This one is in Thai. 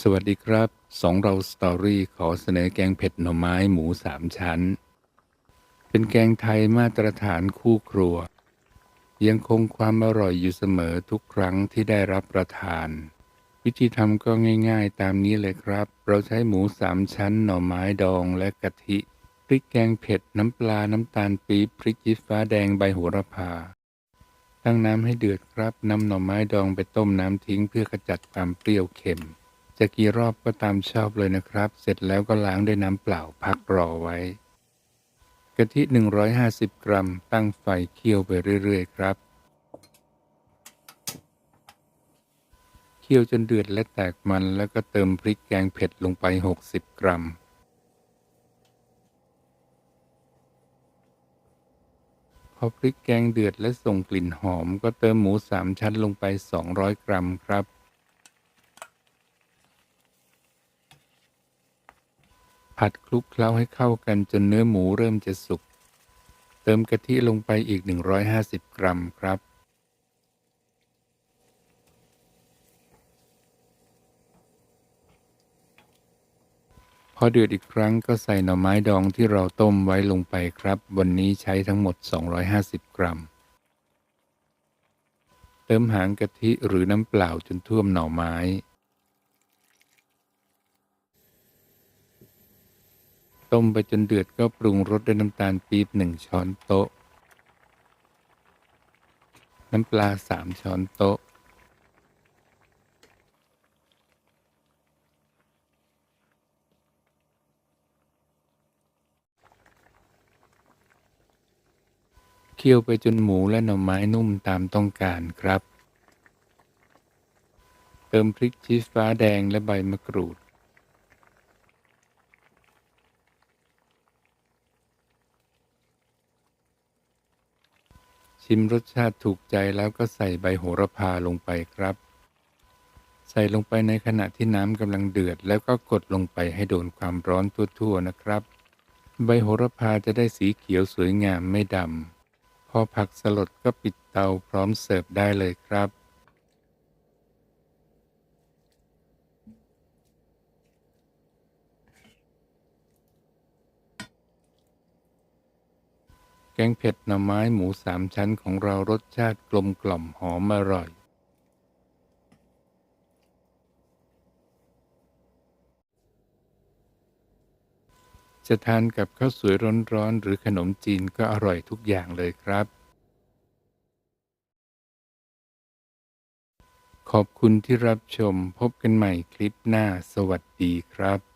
สวัสดีครับสองเราสตอรี่ขอเสนอแกงเผ็ดหน่อไม้หมูสามชั้น เป็นแกงไทยมาตรฐานคู่ครัว ยังคงความอร่อยอยู่เสมอทุกครั้งที่ได้รับประทาน วิธีทำก็ง่ายๆ ตามนี้เลยครับ เราใช้หมูสามชั้น หน่อไม้ดองและกะทิพริกแกงเผ็ดน้ำปลาน้ำตาลปี๊บพริกชี้ฟ้าแดงใบโหระพาตั้งน้ำให้เดือดครับนำหน่อไม้ดองไปต้มน้ำทิ้งเพื่อขจัดความเปรี้ยวเค็ม จะกี่รอบก็ตามชอบเลยนะครับ เสร็จแล้วก็ล้างด้วยน้ำเปล่าพักรอไว้ กะทิ 150 กรัม ตั้งไฟเคี่ยวไปเรื่อยๆ ครับเคี่ยวจนเดือดและแตกมันแล้วก็เติมพริกแกงเผ็ดลงไป 60 กรัม พอพริกแกงเดือดและส่งกลิ่นหอม ก็เติมหมูสามชั้นลงไป 200 กรัมครับ ผัดคลุกเคล้าให้เข้ากันจนเนื้อหมูเริ่มจะสุก เติมกะทิลงไปอีก 150 กรัมครับ พอเดือดอีกครั้งก็ใส่หน่อไม้ดองที่เราต้มไว้ลงไปครับ วันนี้ใช้ทั้งหมด 250 กรัม เติมหางกะทิหรือน้ำเปล่าจนท่วมหน่อไม้ ต้มไปจนเดือดก็ปรุงรสด้วยน้ำตาลปี๊บหนึ่งช้อนโต๊ะ น้ำปลาสามช้อนโต๊ะ เคี่ยวไปจนหมูและหน่อไม้นุ่มตามต้องการครับ เติมพริกชี้ฟ้าแดงและใบมะกรูด ชิมรสชาติถูกใจแล้วก็ใส่ใบโหระพาลงไปครับ ใส่ลงไปในขณะที่น้ำกำลังเดือด แล้วก็กดลงไปให้โดนความร้อนทั่วๆนะครับ ใบโหระพาจะได้สีเขียวสวยงามไม่ดำพอผักสลดก็ปิดเตาพร้อมเสิร์ฟได้เลยครับ แกงเผ็ดหน่อไม้หมูสามชั้นของเรารสชาติกลมกล่อมหอมอร่อย จะทานกับข้าวสวยร้อนๆหรือขนมจีนก็อร่อยทุกอย่างเลยครับ ขอบคุณที่รับชมพบกันใหม่คลิปหน้าสวัสดีครับ